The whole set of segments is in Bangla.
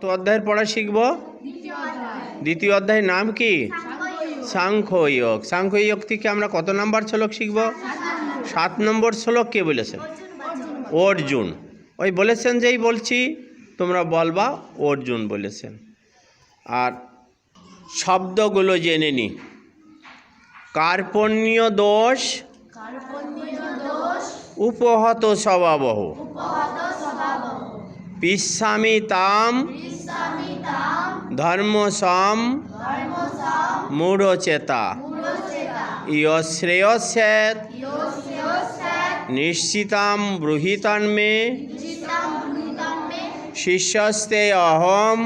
কত অধ্যায়ের পড়া শিখব? দ্বিতীয় অধ্যায়ের নাম কি? সাংখ্য যোগ সাংখ্য যোগ থেকে আমরা কত নাম্বার শ্লোক শিখব? সাত নম্বর শ্লোক কে বলেছেন? অর্জুন। ওই বলেছেন যেই বলছি তোমরা বলবা অর্জুন বলেছেন। আর শব্দগুলো জেনে নি। কার্পণ্য দোষ উপহত স্বভাবহ। পিস্বামি তাম ধর্মসম মূঢ়চেতা। ইয়শ্রেয়স্যাৎ নিশ্চিতাম ব্রুহিতন্মে শিষ্যস্তে অহম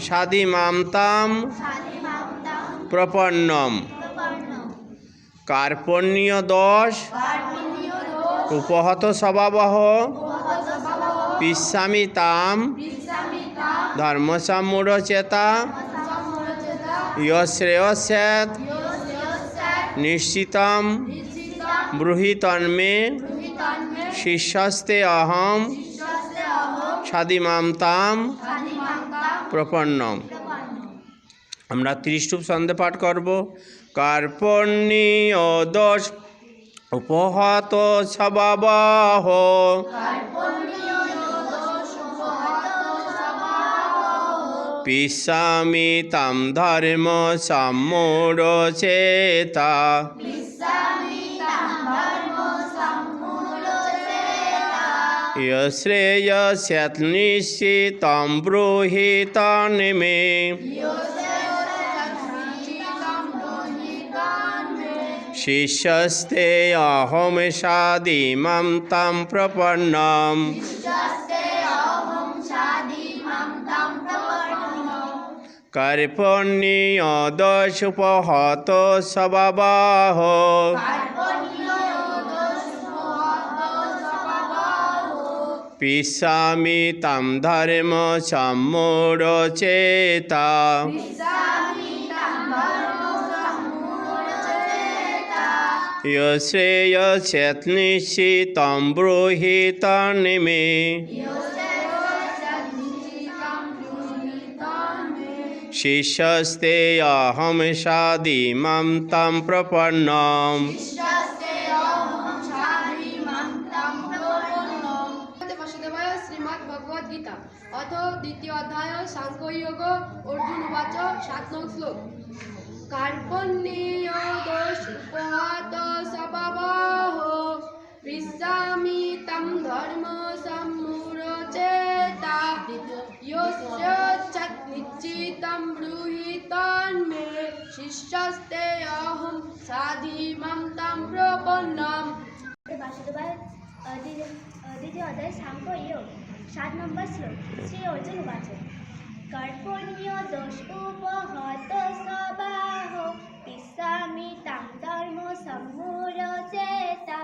সাদিমামতাম প্রপন্নম। কার্পণ্য দোষ উপহত স্বভাবহ। পিস্বামি তাম। ধর্মসামূঢ়চেতা নিশ্চিতম। ব্রুহিতন্মে। শিষ্যস্তে অহম। সাদিমামতাম প্রপন্নম। আমরা ত্রিষ্টুপ ছন্দে পাঠ করব। কার্পণ্যীয় দোষ। উপহত স্বভাবহ। পিসামি তাম ধর্ম সম্মূঢ় চেতা। শ্রেয়স্যনিশ্চিতম ব্রূহি তন্মে। শিষ্যস্তে অহম সাদিমম তম প্রপন্নম। কার্পণ্যীয় দশপহত সবাবাহ পিসামি তাম ধর্ম সম্মূঢ় চেতা। শ্রেয় চেত নিশ্চিতম ব্রহিত নিমে। তম প্রপন্নম। বাসুদেবায় শ্রীমদ্ ভগবদ গীতা। অথ দ্বিতীয় অধ্যায় সাংখ্যযোগ অর্জুন উবাচ সাত নং শ্লোক। কার্পণ্যেয় দোষ উপহাত স্বভাবহ পৃচ্ছামি তম ধর্ম। শিষ্যস্তে অহম সাধিমম তম প্রপন্নম। বাসুদেবায় সাত নম্বর শ্লোক, শ্রী অর্জুন উবাচ কর্পণ্য দোষ উপহত স্ববাহ, পিসামি তাম ধর্ম সম্মূঢ় চেতা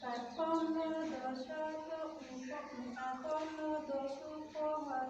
Pan Panu do Szatu,